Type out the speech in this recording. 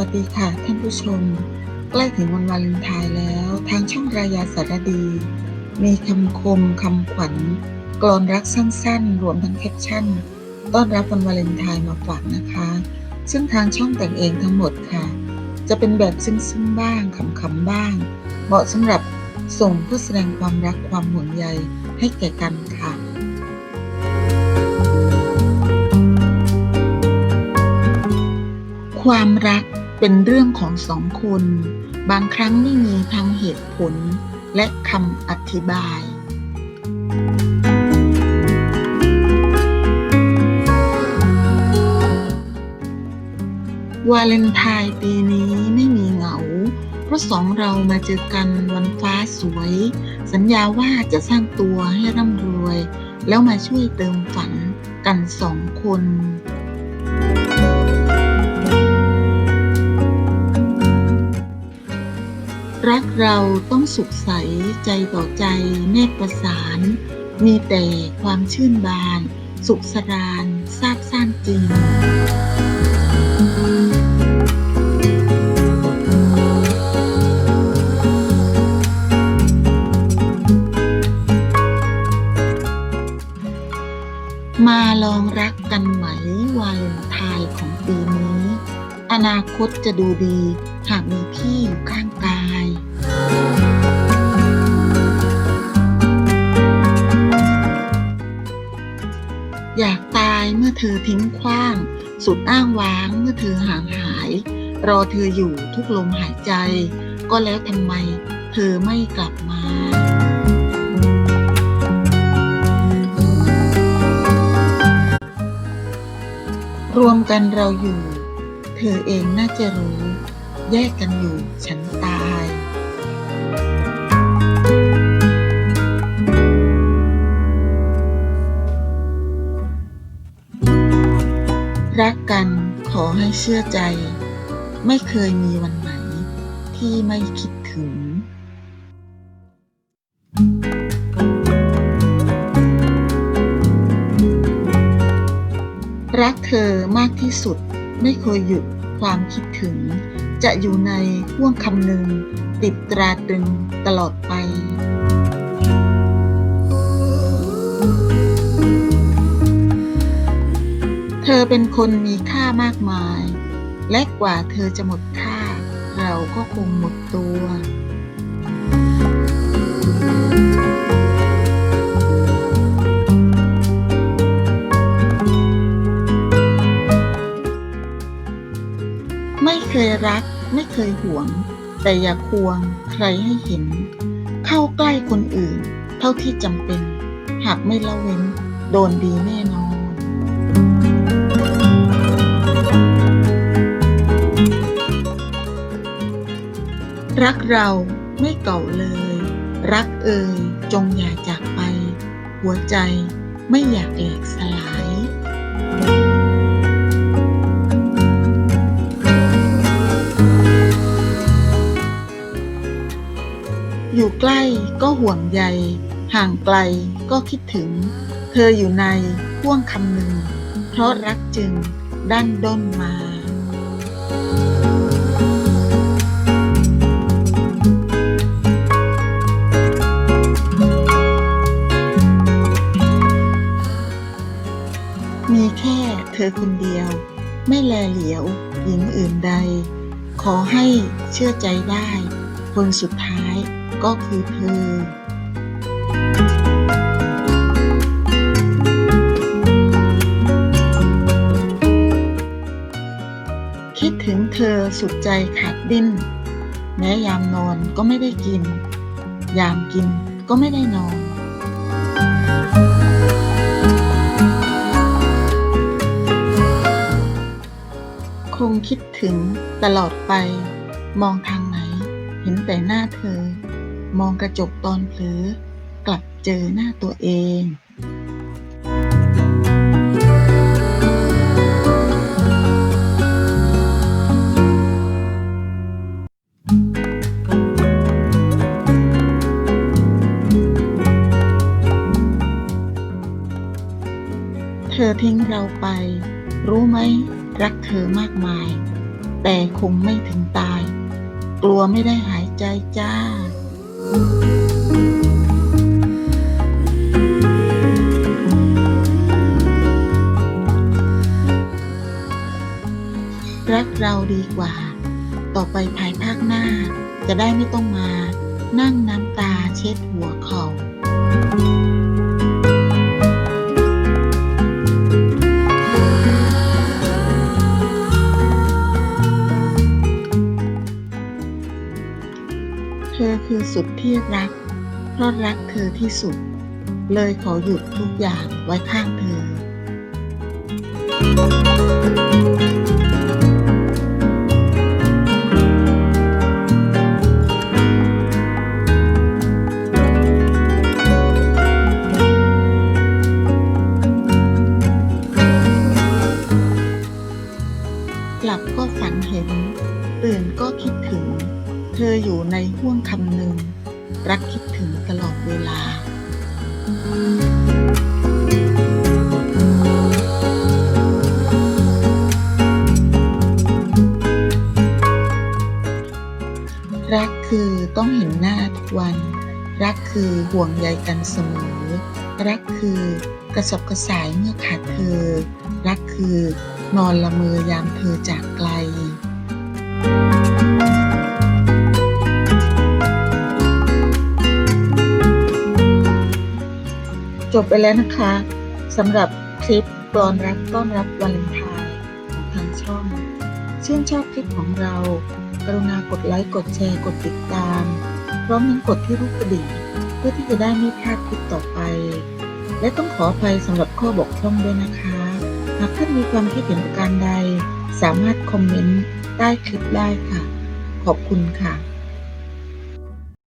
วัสดีค่ะท่านผู้ชม ใกล้ถึงวันวาเลนไทน์แล้ว ทางช่องรายาสารดี มีคำคมคำขวัญกลอนรักสั้นๆ รวมทั้งแคปชั่น ต้อนรับวันวาเลนไทน์มาฝากนะคะ ซึ่งทางช่องแต่งเองทั้งหมดค่ะ จะเป็นแบบซึ้งๆบ้างขำๆบ้าง เหมาะสำหรับส่งเพื่อแสดงความรักความห่วงใยให้แก่กันค่ะความรัก เป็นเรื่องของสองคน บางครั้งไม่มีทั้งเหตุผลและคำอธิบาย วาเลนไทน์ปีนี้ไม่มีเหงา เพราะสองเรามาเจอกันวันฟ้าสวย สัญญาว่าจะสร้างตัวให้ร่ำรวย แล้วมาช่วยเติมฝันกันสองคน รักเราต้องสุขใสใจต่อใจแนบประสาน มีแต่ความชื่นบาน สุขสรานซาบซ่านจริงมาลองรักกันไหมวาเลนไทน์ของปีนี้ นาคตจะดูดี หากมีพี่อยู่ข้างกายอยากตายเมื่อเธอทิ้งขว้าง สุดอ้างว้างเมื่อเธอห่างหาย รอเธออยู่ทุกลมหายใจ ก็แล้วทำไม เธอไม่กลับมา รวมกันเราอยู่ เธอเองน่าจะรู้ แยกกันอยู่ฉันตายรักกันขอให้เชื่อใจ ไม่เคยมีวันไหน ที่ไม่คิดถึง รักเธอมากที่สุด ไม่เคยหยุดความคิดถึง จะอยู่ในห่วงคำหนึ่ง ติดตราตรึงตลอดไปเธอเป็นคนมีค่ามากมาย และกว่าเธอจะหมดค่า เราก็คงหมดตัว หวง แต่อย่าควงใครให้เห็น เข้าใกล้คนอื่น เท่าที่จำเป็น หากไม่ละเว้น โดนดีแน่นอน รักเราไม่เก่าเลย รักเอ่ยจงอย่าจากไป หัวใจไม่อยากแหลกสลาย อยู่ใกล้ก็ห่วงใย ห่างไกลก็คิดถึง เธออยู่ในห่วงคำหนึ่ง เพราะรักจึงดันด้นมามีแค่เธอคนเดียว ไม่แลเหลียวหญิงอื่นใด ขอให้เชื่อใจได้ คนสุดท้าย ก็คือเธอ คิดถึงเธอสุดใจขาดดิ้น แม้ยามนอนก็ไม่ได้กิน ยามกินก็ไม่ได้นอนคงคิดถึงตลอดไป มองทางไหน เห็นแต่หน้าเธอ มองกระจกตอนเผลอกลับเจอหน้าตัวเองเธอทิ้งเราไป รู้ไหม รักเธอมากมาย แต่คงไม่ถึงตาย กลัวไม่ได้หายใจจ้า รักเราดีกว่า ต่อไปภายภาคหน้า จะได้ไม่ต้องมา นั่งน้ำตาเช็ดหัวเขาเอคือสุดที่รัก เพราะรักเธอที่สุด เลยขอหยุดทุกอย่างไว้ข้างเธอ หลับก็ฝันเห็น ตื่นก็คิดถึง ออยู่ในห่วงคำหนึ่ง รักคิดถึงตลอดเวลา รักคือต้องเห็นหน้าทุกวัน รักคือห่วงใยกันเสมอ รักคือกระสับกระส่ายเมื่อขาดเธอ รักคือนอนละเมอยามเธอจากไกล จบไปแล้วนะคะสำหรับคลิปกรอนรักต้อนรับวาเลนไทน์ของทางช่องชื่นชอบคลิปของเรา กรุณากดไลค์กดแชร์กดติดตาม พร้อมทั้งกดที่รูปกระดิ่งเพื่อที่จะได้ไม่พลาดคลิปต่อไป และต้องขออภัยสำหรับข้อบกพร่องด้วยนะคะ หากท่านมีความคิดเห็นประการใด สามารถคอมเมนต์ใต้คลิปได้ค่ะ ขอบคุณค่ะ